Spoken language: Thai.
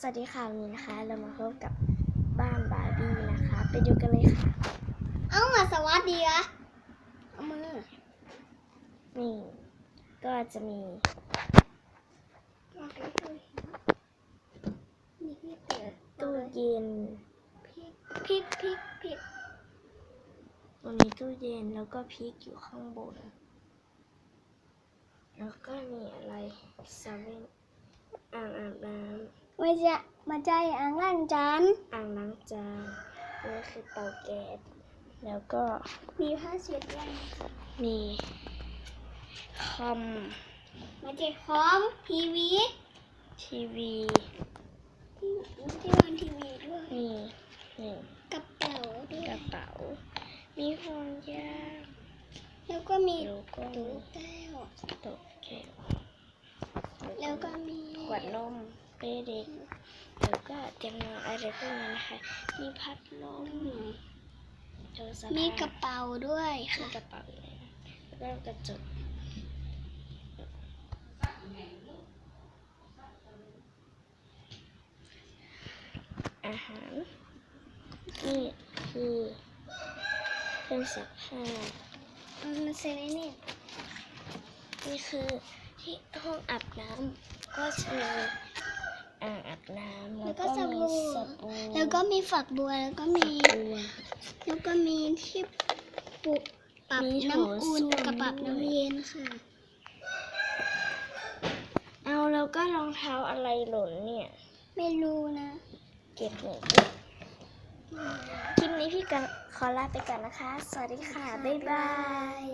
สวัสดีค่ะวันนี้นะคะ เรามาพบกับบ้านบาร์บี้นะคะ ไปดูกันเลยค่ะ เอามาสวัสดีอะเอามือนี่ก็จะมีนี่พี่เปิดตู้เย็นพริกพริกพริกพริกตรงนี้ตู้เย็นแล้วก็พริกอยู่ข้างบน แล้วก็มีอะไรซาเว่นอ่างอาบน้ มาจะมาใจอ่างล้างจานำอ่างล้างจานนี่คือเตาแก๊สแล้วก็มีผ้าเช็ดยังมีคอมมาเจ็คอมทีวีทีวีที่ที่วางทีวีด้วยนี่นี่กระเป๋าด้วกยระเป๋า มีห่วงยางแล้วก็มีแล้วก็ตู้แก้วตกแก้วแล้วก็มีขวดนม เป้เด็กแล้วก็เตียงนอนอะไรพวกนี้นะคะ มีพัดลมโทรศัพท์มีกระเป๋าด้วยมีค่ะกระเป๋าเลยนะแล้วก็กระจกอาหาร นี่คือเครื่องซักผ้าเอามาเซ็นไอ้นี่นี่คือที่ห้องอาบน้ำก็จะมี อ่างอาบน้ำแล้วก็มีสบู่แล้วก็มีฝักบัวแล้วก็มีบัว แล้วก็มีที่ปุปรับมีโถน้ำอุ่นส้วม กับปรับด้วยน้ำเย็นค่ะ เอาแล้วก็รองเท้าอะไรหล่นเนี่ย ไม่รู้นะ เก็บหน่อยคลิปนี้พี่กันขอลาไปก่อนนะคะ สวัสดีค่ะ บ๊ายบาย